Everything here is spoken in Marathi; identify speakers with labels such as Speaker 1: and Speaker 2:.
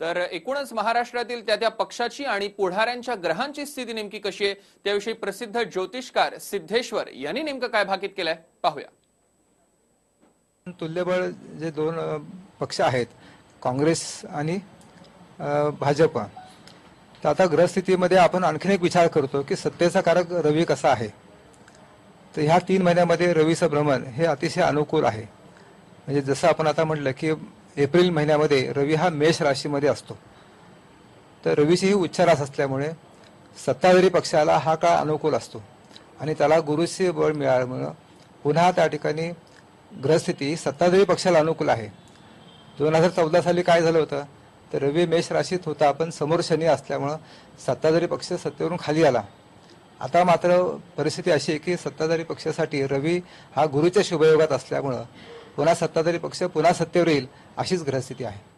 Speaker 1: तर एकूणच महाराष्ट्रातील त्या त्या पक्षाची आणि पुढाऱ्यांच्या ग्रहांची स्थिती नेमकी कशी आहे त्याविषयी प्रसिद्ध ज्योतिषकार सिद्धेश्वर यांनी नेमकं काय भाकीत केलंय पाहूया.
Speaker 2: तुल्यबळ जे दोन पक्ष आहेत काँग्रेस आणि भाजप तर आता ग्रहस्थितीमध्ये आपण आणखीन एक विचार करतो की सत्तेचा कारक रवी कसा आहे? तर ह्या तीन महिन्यामध्ये रवीचं भ्रमण हे अतिशय अनुकूल आहे. म्हणजे जसं आपण आता म्हटलं की एप्रिल महिन्यामध्ये रवी हा मेष राशीमध्ये असतो. तर रवीचीही उच्चारास उच्च रास असल्यामुळे सत्ताधारी पक्षाला हा काळ अनुकूल असतो आणि त्याला गुरुचे बळ मिळाल्यामुळं पुन्हा त्या ठिकाणी ग्रहस्थिती सत्ताधारी पक्षाला अनुकूल आहे. दोन हजार चौदा साली काय झालं होतं? तर रवी मेष राशीत होता पण समोर शनी असल्यामुळं सत्ताधारी पक्ष सत्तेवरून खाली आला. आता मात्र परिस्थिती अशी आहे की सत्ताधारी पक्षासाठी रवी हा गुरुच्या शुभयोगात असल्यामुळं पुन्हा सत्ताधारी पक्ष पुन्हा सत्तेवर येईल अशीच ग्रहस्थिती आहे.